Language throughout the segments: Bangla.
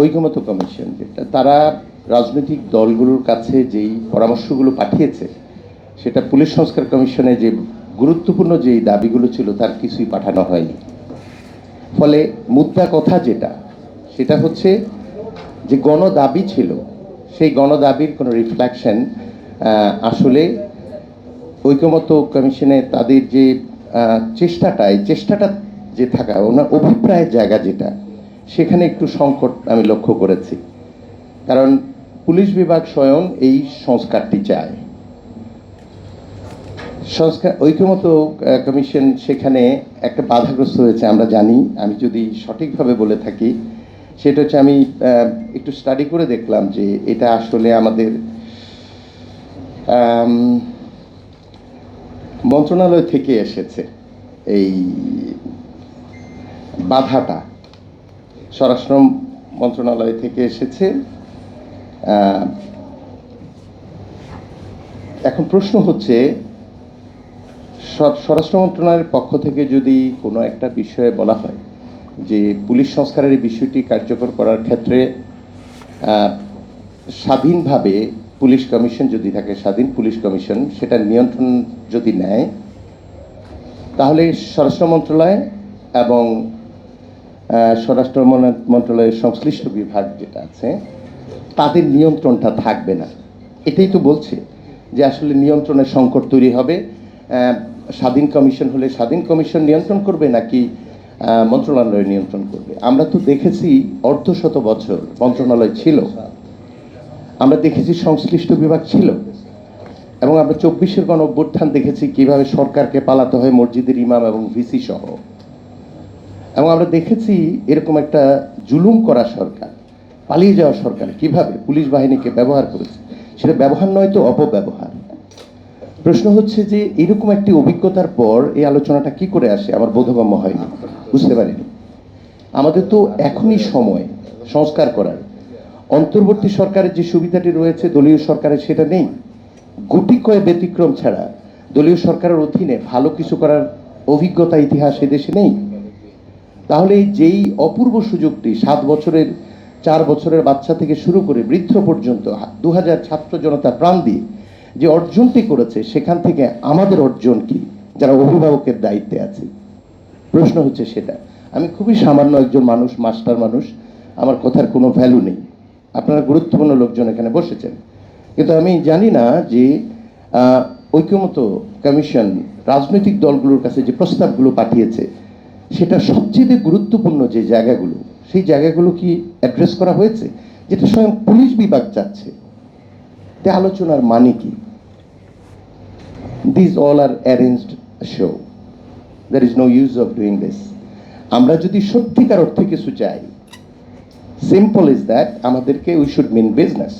ঐকমত্য কমিশন, যেটা তারা রাজনৈতিক দলগুলোর কাছে যেই পরামর্শগুলো পাঠিয়েছে, সেটা পুলিশ সংস্কার কমিশনে যে গুরুত্বপূর্ণ যেই দাবিগুলো ছিল, তার কিছুই পাঠানো হয়নি। ফলে মুদ্রা কথা যেটা, সেটা হচ্ছে যে গণদাবি ছিল, সেই গণদাবির কোনো রিফ্লেকশন আসলে ঐকমত্য কমিশনে তাদের যে চেষ্টাটা, এই চেষ্টাটা যে থাকা, ওনার অভিপ্রায়ের জায়গা যেটা সেখানে একটু সংকট আমি লক্ষ্য করেছি। কারণ পুলিশ বিভাগ স্বয়ং এই সংস্কারটি চায়। সংস্কার ঐক্যমত কমিশন সেখানে একটা বাধাগ্রস্ত হয়েছে, আমরা জানি। আমি যদি সঠিকভাবে বলে থাকি, সেটা হচ্ছে আমি একটু স্টাডি করে দেখলাম যে এটা আসলে আমাদের মন্ত্রণালয় থেকে এসেছে এই বাধাটা। স্বরাষ্ট্র মন্ত্রণালয় থেকে এসেছে। এখন প্রশ্ন হচ্ছে স্বরাষ্ট্র মন্ত্রণালয়ের পক্ষ থেকে যদি কোনো একটা বিষয়ে বলা হয় যে পুলিশ সংস্কারের বিষয়টি কার্যকর করার ক্ষেত্রে স্বাধীনভাবে পুলিশ কমিশন যদি থাকে, স্বাধীন পুলিশ কমিশন সেটা নিয়ন্ত্রণ যদি নেয়, তাহলে স্বরাষ্ট্র মন্ত্রণালয় এবং স্বরাষ্ট্র মন্ত্রণালয়ের সংশ্লিষ্ট বিভাগ যেটা আছে, তাদের নিয়ন্ত্রণটা থাকবে না। এটাই তো বলছে যে আসলে নিয়ন্ত্রণের সংকট তৈরি হবে। স্বাধীন কমিশন হলে স্বাধীন কমিশন নিয়ন্ত্রণ করবে নাকি মন্ত্রণালয় নিয়ন্ত্রণ করবে? আমরা তো দেখেছি অর্ধ শত বছর মন্ত্রণালয় ছিল। আমরা দেখেছি সংশ্লিষ্ট বিভাগ ছিল। এবং আমরা চব্বিশের গণ অভ্যুত্থান দেখেছি কীভাবে সরকারকে পালাতে হয় মসজিদের ইমাম এবং ভিসি সহ। এবং আমরা দেখেছি এরকম একটা জুলুম করা সরকার, পালিয়ে যাওয়া সরকার কীভাবে পুলিশ বাহিনীকে ব্যবহার করেছে, সেটা ব্যবহার নয় তো অপব্যবহার। প্রশ্ন হচ্ছে যে এরকম একটি অভিজ্ঞতার পর এই আলোচনাটা কি করে আসে? আমার বোধগম্য হয়নি, বুঝতে পারিনি। আমাদের তো এখনই সময় সংস্কার করার। অন্তর্বর্তী সরকারের যে সুবিধাটি রয়েছে, দলীয় সরকারের সেটা নেই। গুটি কয়ে ব্যতিক্রম ছাড়া দলীয় সরকারের অধীনে ভালো কিছু করার অভিজ্ঞতা, ইতিহাস এদেশে নেই। তাহলে যেই অপূর্ব সুযোগটি সাত বছরের, চার বছরের বাচ্চা থেকে শুরু করে বৃদ্ধ পর্যন্ত দু হাজার ছাত্র জনতা প্রাণ দিয়ে যে অর্জনটি করেছে, সেখান থেকে আমাদের অর্জন কি, যারা অভিভাবকের দায়িত্বে আছে? প্রশ্ন হচ্ছে সেটা। আমি খুবই সামান্য একজন মানুষ, মাস্টার মানুষ, আমার কথার কোনো ভ্যালু নেই। আপনারা গুরুত্বপূর্ণ লোকজন এখানে বসেছেন। কিন্তু আমি জানি না যে ঐক্যমত কমিশন রাজনৈতিক দলগুলোর কাছে যে প্রস্তাবগুলো পাঠিয়েছে সেটা সবচেয়ে গুরুত্বপূর্ণ যে জায়গাগুলো, সেই জায়গাগুলো কি অ্যাড্রেস করা হয়েছে? যেটা স্বয়ং পুলিশ বিভাগ চাচ্ছে। তে আলোচনার মানে কি? This all are arranged show there is no use of doing this আমরা যদি সত্যিকার অর্থে কিছু চাই সিম্পল ইজ দ্যাট আমাদেরকে উই শুড মিন বিজনেস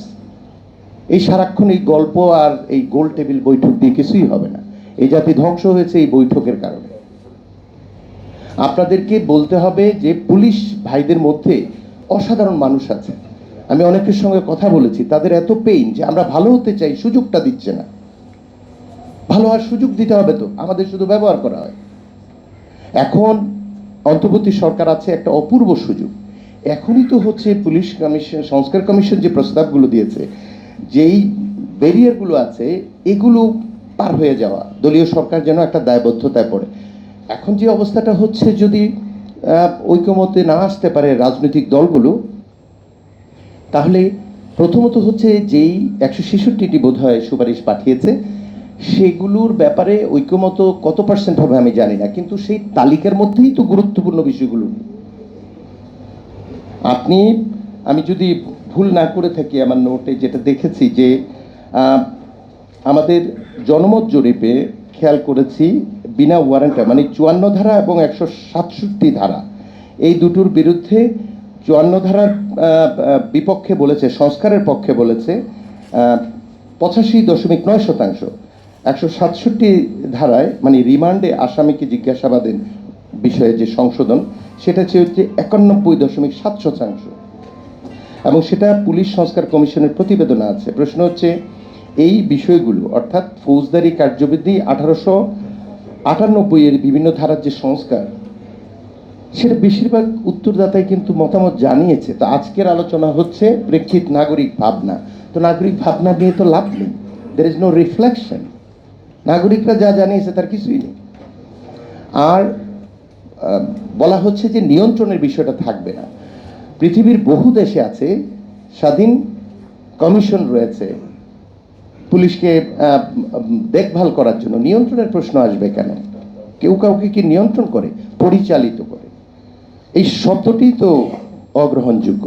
এই সারাক্ষণ এই গল্প আর এই গোল টেবিল বৈঠক দিয়ে কিছুই হবে না। এই জাতি ধ্বংস হয়েছে এই বৈঠকের কারণে। আপনাদেরকে বলতে হবে যে পুলিশ ভাইদের মধ্যে অসাধারণ মানুষ আছে। আমি অনেকের সঙ্গে কথা বলেছি, তাদের এত পেইন যে আমরা ভালো হতে চাই, সুযোগটা দিচ্ছে না। ভালো হওয়ার সুযোগ দিতে হবে তো, আমাদের শুধু ব্যবহার করা হয়। এখন অন্তর্বর্তী সরকার আছে একটা অপূর্ব সুযোগ। এখনই তো হচ্ছে পুলিশ কমিশন, সংস্কার কমিশন যে প্রস্তাবগুলো দিয়েছে, যেই ব্যারিয়ারগুলো আছে, এগুলো পার হয়ে যাওয়া। দলীয় সরকার যেন একটা দায়বদ্ধতায় পড়ে। এখন যে অবস্থাটা হচ্ছে যদি ঐক্যমতে না আসতে পারে রাজনৈতিক দলগুলো, তাহলে প্রথমত হচ্ছে যেই একশো ছেষট্টিটি বোধ হয় সুপারিশ পাঠিয়েছে, সেগুলোর ব্যাপারে ঐক্যমত কত পার্সেন্ট হবে আমি জানি না, কিন্তু সেই তালিকার মধ্যেই তো গুরুত্বপূর্ণ বিষয়গুলো। আপনি, আমি যদি ভুল না করে থাকি আমার নোটে যেটা দেখেছি যে আমাদের জনমত জরিপে খেয়াল করেছি বিনা ওয়ারেন্টে মানে চুয়ান্ন ধারা এবং একশো সাতষট্টি ধারা, এই দুটোর বিরুদ্ধে চুয়ান্ন ধারার বিপক্ষে বলেছে, সংস্কারের পক্ষে বলেছে পঁচাশি দশমিক নয় শতাংশ। একশো সাতষট্টি ধারায় মানে রিমান্ডে আসামিকে জিজ্ঞাসাবাদের বিষয়ে যে সংশোধন, সেটা হচ্ছে একানব্বই দশমিক সাত শতাংশ। এবং সেটা পুলিশ সংস্কার কমিশনের প্রতিবেদনে আছে। প্রশ্ন হচ্ছে, এই বিষয়গুলো, অর্থাৎ ফৌজদারি কার্যবিধি আঠারোশো আটানব্বই এর বিভিন্ন ধারার যে সংস্কার, সেটা বেশিরভাগ উত্তরদাতাই কিন্তু মতামত জানিয়েছে। তো আজকের আলোচনা হচ্ছে প্রেক্ষিত নাগরিক ভাবনা। তো নাগরিক ভাবনা নিয়ে তো লাভ নেই। দের ইজ নো রিফ্লেকশন নাগরিকরা যা জানিয়েছে তার কিছুই নেই। আর বলা হচ্ছে যে নিয়ন্ত্রণের বিষয়টা থাকবে না। পৃথিবীর বহু দেশে আছে স্বাধীন কমিশন রয়েছে। পুলিশকে দেখভাল করার জন্য নিয়ন্ত্রণের প্রশ্ন আসবে কেন? কেউ কাউকে কি নিয়ন্ত্রণ করে? পরিচালিত করে। এই শব্দটি তো অগ্রহণযোগ্য।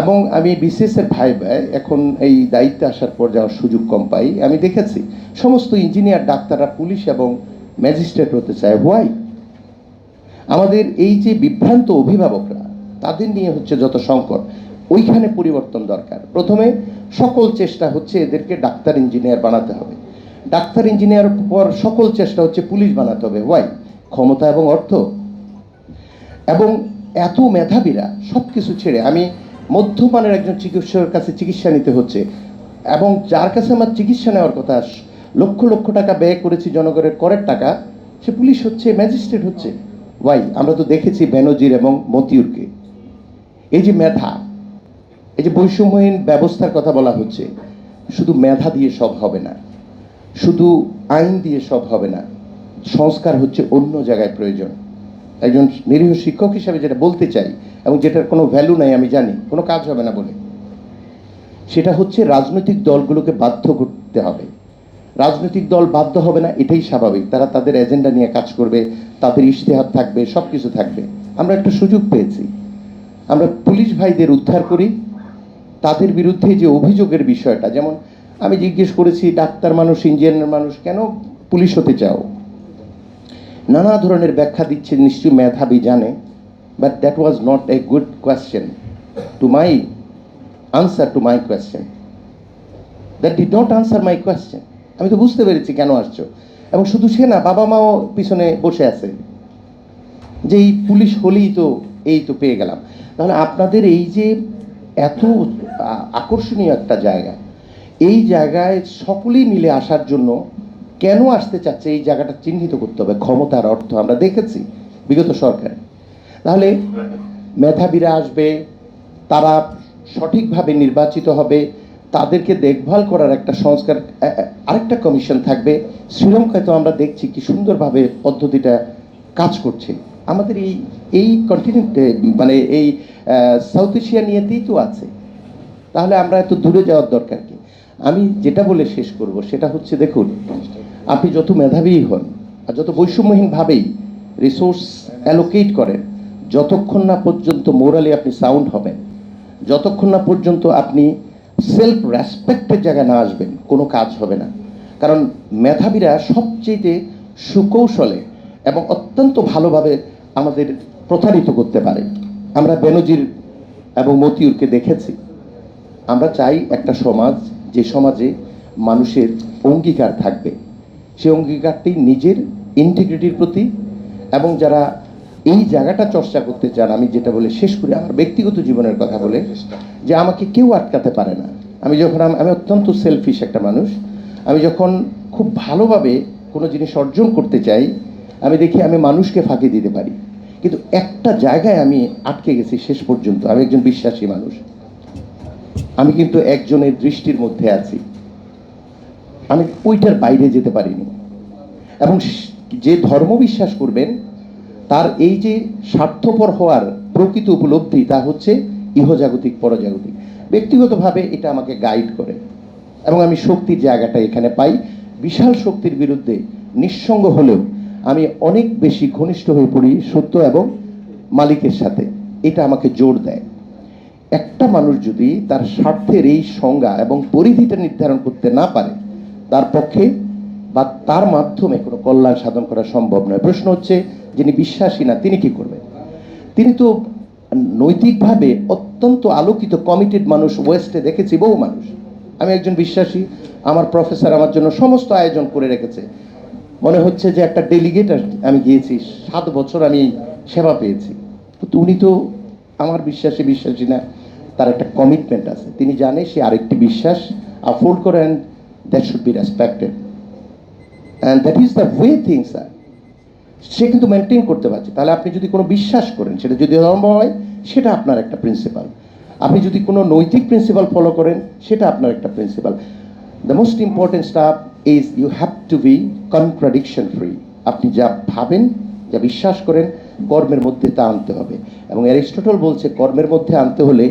এবং আমি বিসিএসের ভাই ভাই এখন এই দায়িত্বে আসার পর যাওয়ার সুযোগ কম পাই। আমি দেখেছি, সমস্ত ইঞ্জিনিয়ার, ডাক্তাররা, পুলিশ এবং ম্যাজিস্ট্রেট হতে চায়। হোয়াই? আমাদের এই যে বিভ্রান্ত অভিভাবকরা, তাদের নিয়ে হচ্ছে যত সংকট, ওইখানে পরিবর্তন দরকার। প্রথমে সকল চেষ্টা হচ্ছে এদেরকে ডাক্তার ইঞ্জিনিয়ার বানাতে হবে। ডাক্তার ইঞ্জিনিয়ার পর সকল চেষ্টা হচ্ছে পুলিশ বানাতে হবে। ওয়াই ক্ষমতা এবং অর্থ। এবং এত মেধাবীরা সব কিছু ছেড়ে আমি মধ্যমানের একজন চিকিৎসকের কাছে চিকিৎসা নিতে হচ্ছে। এবং যার কাছে আমার চিকিৎসা নেওয়ার কথা লক্ষ লক্ষ টাকা ব্যয় করেছি জনগণের করের টাকা, সে পুলিশ হচ্ছে, ম্যাজিস্ট্রেট হচ্ছে। ওয়াই আমরা তো দেখেছি বেনজির এবং মতিউরকে। এই যে মেধা এই যে বৈষম্যহীন ব্যবস্থার কথা বলা হচ্ছে, শুধু মেধা দিয়ে সব হবে না, শুধু আইন দিয়ে সব হবে না, সংস্কার হচ্ছে অন্য জায়গায় প্রয়োজন। একজন নিরীহ শিক্ষক হিসাবে যেটা বলতে চাই, এবং যেটার কোনো ভ্যালু নাই আমি জানি, কোনো কাজ হবে না বলে, সেটা হচ্ছে রাজনৈতিক দলগুলোকে বাধ্য করতে হবে। রাজনৈতিক দল বাধ্য হবে না, এটাই স্বাভাবিক। তারা তাদের এজেন্ডা নিয়ে কাজ করবে, তাদের ইশতেহার থাকবে সব কিছু থাকবে। আমরা একটা সুযোগ পেয়েছি। আমরা পুলিশ ভাইদের উদ্ধার করি তাদের বিরুদ্ধে যে অভিযোগের বিষয়টা, যেমন আমি জিজ্ঞেস করেছি, ডাক্তার মানুষ, ইঞ্জিনিয়ার মানুষ, কেন পুলিশ হতে চাও? নানা ধরনের ব্যাখ্যা দিচ্ছে, নিশ্চয়ই মেধাবী জানে but that was not a good question to my answer to my question that did not answer my question আমি তো বুঝতে পেরেছি কেন আসছো। এবং শুধু সে না, বাবা মাও পিছনে বসে আছে। যে এই পুলিশ হলেই তো, এই তো পেয়ে গেলাম। তাহলে আপনাদের এই যে এত আকর্ষণীয় একটা জায়গা। এই জায়গায় সকলেই মিলে আসার জন্য কেন আসতে চাচ্ছে এই জায়গাটা চিহ্নিত করতে হবে? ক্ষমতার অর্থ আমরা দেখেছি বিগত সরকারে। তাহলে মেধাবীরা আসবে, তারা সঠিকভাবে নির্বাচিত হবে, তাদেরকে দেখভাল করার একটা সংস্কার আরেকটা কমিশন থাকবে। শ্রীলঙ্কায় তো আমরা দেখছি কি সুন্দরভাবে পদ্ধতিটা কাজ করছে। আমাদের এই এই কন্টিনেন্টে মানে এই সাউথ এশিয়া নিয়েতেই তো আছে। তাহলে আমরা এত দূরে যাওয়ার দরকার কি? আমি যেটা বলে শেষ করব সেটা হচ্ছে দেখুন, আপনি যত মেধাবী হন আর যত বৈষম্যহীনভাবেই রিসোর্স অ্যালোকেট করেন, যতক্ষণ না পর্যন্ত মোরালি আপনি সাউন্ড হবেন, যতক্ষণ না পর্যন্ত আপনি সেলফ রেসপেক্টের জায়গায় না আসবেন, কোনো কাজ হবে না। কারণ মেধাবীরা সবচেয়ে সুকৌশলে এবং অত্যন্ত ভালোভাবে আমাদের প্রতারিত করতে পারে। আমরা বেনজির এবং মতিউরকে দেখেছি। আমরা চাই একটা সমাজ, যে সমাজে মানুষের অঙ্গীকার থাকবে। সে অঙ্গীকারটি নিজের ইন্টিগ্রিটির প্রতি এবং যারা এই জায়গাটা চর্চা করতে চান, আমি যেটা বলে শেষ করি, আমার ব্যক্তিগত জীবনের কথা বলে, যে আমাকে কেউ আটকাতে পারে না। আমি যখন, আমি অত্যন্ত সেলফিশ একটা মানুষ। আমি যখন খুব ভালোভাবে কোনো জিনিস অর্জন করতে চাই, আমি দেখি আমি মানুষকে ফাঁকি দিতে পারি। কিন্তু একটা জায়গায় আমি আটকে গেছি শেষ পর্যন্ত, আমি একজন বিশ্বাসী মানুষ। আমি কিন্তু একজনের দৃষ্টির মধ্যে আছি। আমি ওইটার বাইরে যেতে পারিনি। এবং যে ধর্ম বিশ্বাস করবেন, তার এই যে স্বার্থপর হওয়ার প্রকৃত উপলব্ধি, তা হচ্ছে ইহজাগতিক, পরজাগতিক। ব্যক্তিগতভাবে এটা আমাকে গাইড করে। এবং আমি শক্তির জায়গাটা এখানে পাই। বিশাল শক্তির বিরুদ্ধে নিঃসঙ্গ হলেও আমি অনেক বেশি ঘনিষ্ঠ হয়ে পড়ি সত্য এবং মালিকের সাথে। এটা আমাকে জোর দেয়। একটা মানুষ যদি তার স্বার্থের এই সংজ্ঞা এবং পরিধিটা নির্ধারণ করতে না পারে, তার পক্ষে বা তার মাধ্যমে কোনো কল্যাণ সাধন করা সম্ভব নয়। প্রশ্ন হচ্ছে, যিনি বিশ্বাসী না, তিনি কি করবেন? তিনি তো নৈতিকভাবে অত্যন্ত আলোকিত কমিটেড মানুষ ওয়েস্টে দেখেছি বহু মানুষ। আমি একজন বিশ্বাসী, আমার প্রফেসর আমার জন্য সমস্ত আয়োজন করে রেখেছে। মনে হচ্ছে যে একটা ডেলিগেট আমি গিয়েছি, সাত বছর আমি সেবা পেয়েছি। উনি তো আমার বিশ্বাসে বিশ্বাসী না, তার একটা কমিটমেন্ট আছে। তিনি জানে সে আরেকটি বিশ্বাস আফোর্ড করেন that should be respected and that is the way things are সে কিন্তু মেনটেন করতে পারছে। তাহলে আপনি যদি কোনো বিশ্বাস করেন, সেটা যদি ধর্ম হয়, সেটা আপনার একটা প্রিন্সিপাল আপনি যদি কোনো নৈতিক প্রিন্সিপাল ফলো করেন, সেটা আপনার একটা principle the most important stuff is you have to be contradiction free আপনি যা ভাবেন, যা বিশ্বাস করেন, কর্মের মধ্যে তা আনতে হবে। এবং অ্যারিস্টটল বলছে, কর্মের মধ্যে আনতে হলে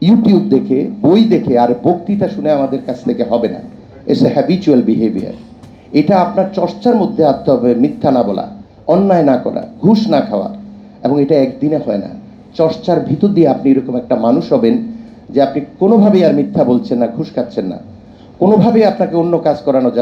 ইউটিউব দেখে, বই দেখে আর বক্তৃতা শুনে আমাদের কাছ থেকে হবে না। ইটস এ হ্যাবিচুয়াল বিহেভিয়ার এটা আপনার চর্চার মধ্যে আনতে হবে, মিথ্যা না বলা, অন্যায় না করা, ঘুষ না খাওয়া। এবং এটা একদিনে হয় না। চর্চার ভিতর দিয়ে আপনি এরকম একটা মানুষ হবেন যে আপনি কোনোভাবেই আর মিথ্যা বলছেন না, ঘুষ খাচ্ছেন না। কোনোভাবেই আপনাকে অন্য কাজ করানো